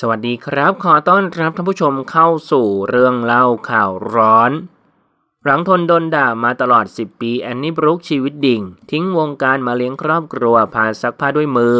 สวัสดีครับ ขอต้อนรับท่านผู้ชมเข้าสู่เรื่องเล่าข่าวร้อน หลังทนโดนด่ามาตลอด 10 ปีแอนนี่บรุกชีวิตดิ่ง ทิ้งวงการมาเลี้ยงครอบครัวพาซักผ้าด้วยมือ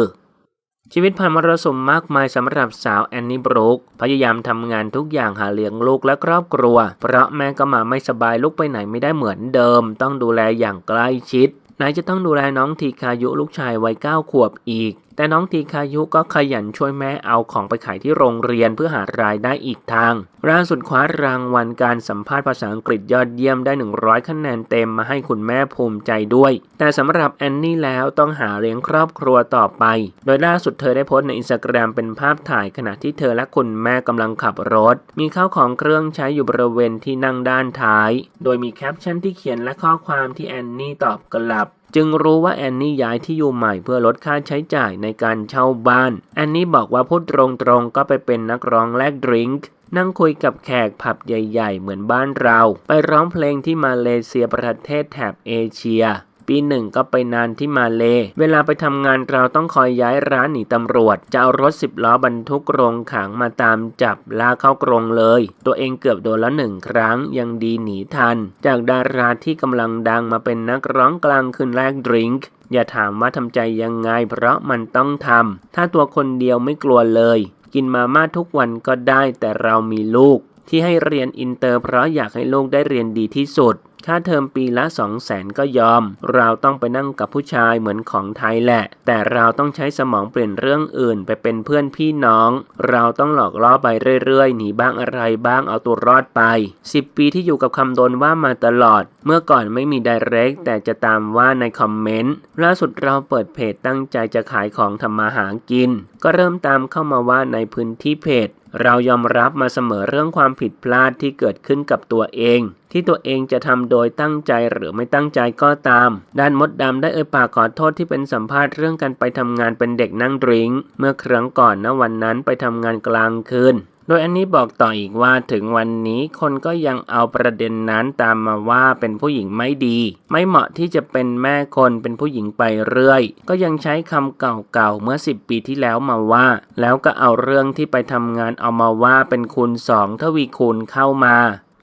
ชีวิตผ่านมรสุมมากมายสำหรับสาวแอนนี่บรุกพยายามทำงานทุกอย่างหาเลี้ยงลูกและครอบครัว เพราะแม่ก็มาไม่สบายลูกไปไหนไม่ได้เหมือนเดิม ต้องดูแลอย่างใกล้ชิดไหนจะต้องดูแลน้องทีคายุลูกชายวัยเก้าขวบอีกแต่น้องทีคายุก็ขยันช่วยแม่เอาของไปขายที่โรงเรียนเพื่อหารายได้อีกทางล่าสุดคว้ารางวัลการสัมภาษณ์ภาษาอังกฤษยอดเยี่ยมได้ 100 คะแนนเต็มมาให้คุณแม่ภูมิใจด้วย แต่สำหรับแอนนี่แล้วต้องหาเลี้ยงครอบครัวต่อไป โดยล่าสุดเธอได้โพสต์ในอินสตาแกรมเป็นภาพถ่ายขณะที่เธอและคุณแม่กำลังขับรถ มีข้าวของเครื่องใช้อยู่บริเวณที่นั่งด้านท้าย โดยมีแคปชั่นที่เขียนและข้อความที่แอนนี่ตอบกลับ จึงรู้ว่าแอนนี่ย้ายที่อยู่ใหม่เพื่อลดค่าใช้จ่ายในการเช่าบ้าน แอนนี่บอกว่าพูดตรงๆก็ไปเป็นนักร้องแลกดริงก์นั่งคุยกับแขกผับใหญ่ ๆ เหมือนบ้านเรา ไปร้องเพลงที่มาเลเซียประเทศแถบเอเชีย ปีหนึ่งก็ไปนานที่มาเลเวลาไปทำงานเราต้องคอยย้ายร้านหนีตำรวจ จะเอารถสิบล้อบรรทุกโรงขังมาตามจับลากเข้ากรงเลย ตัวเองเกือบโดนแล้วหนึ่งครั้งยังดีหนีทัน จากดาราที่กำลังดังมาเป็นนักร้องกลางคืนแรกดริงก์อย่าถามว่าทำใจยังไงเพราะมันต้องทำถ้าตัวคนเดียวไม่กลัวเลย กินมาม่าทุกวันก็ได้แต่เรามีลูก ที่ให้เรียนอินเตอร์เพราะอยากให้ลูกได้เรียนดีที่สุด ค่าเทอมปีละ2 0 0แสนก็ยอม เราต้องไปนั่งกับผู้ชายเหมือนของไทยแหละ แต่เราต้องใช้สมองเปลี่ยนเรื่องอื่นไปเป็นเพื่อนพี่น้อง เราต้องหลอกล่อไปเรื่อยๆ หนีบ้างอะไรบ้างเอาตัวรอดไป 10 ปีที่อยู่กับคำโดนว่ามาตลอด เมื่อก่อนไม่มีไดเรกแต่จะตามว่าในคอมเมนต์ ล่าสุดเราเปิดเพจตั้งใจจะขายของทำมาหากิน ก็เริ่มตามเข้ามาว่าในพื้นที่เพจเรายอมรับมาเสมอเรื่องความผิดพลาดที่เกิดขึ้นกับตัวเอง ที่ตัวเองจะทำโดยตั้งใจหรือไม่ตั้งใจก็ตาม ด้านมดดำได้เอ่ยปากขอโทษที่เป็นสัมภาษณ์เรื่องการไปทำงานเป็นเด็กนั่งดริงก์เมื่อครั้งก่อนนะวันนั้นไปทำงานกลางคืนโดยอันนี้บอกต่ออีกว่าถึงวันนี้คนก็ยังเอาประเด็นนั้นตามมาว่าเป็นผู้หญิงไม่ดี ไม่เหมาะที่จะเป็นแม่คนเป็นผู้หญิงไปเรื่อย ก็ยังใช้คำเก่าๆเมื่อ 10 ปีที่แล้วมาว่า แล้วก็เอาเรื่องที่ไปทำงานเอามาว่าเป็นคูณสองทวีคูณเข้ามา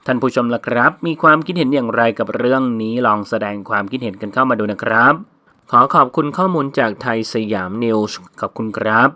ท่านผู้ชมล่ะครับ มีความคิดเห็นอย่างไรกับเรื่องนี้ลองแสดงความคิดเห็นกันเข้ามาดูนะครับ ขอขอบคุณข้อมูลจากไทยสยามนิวส์ขอบคุณครับ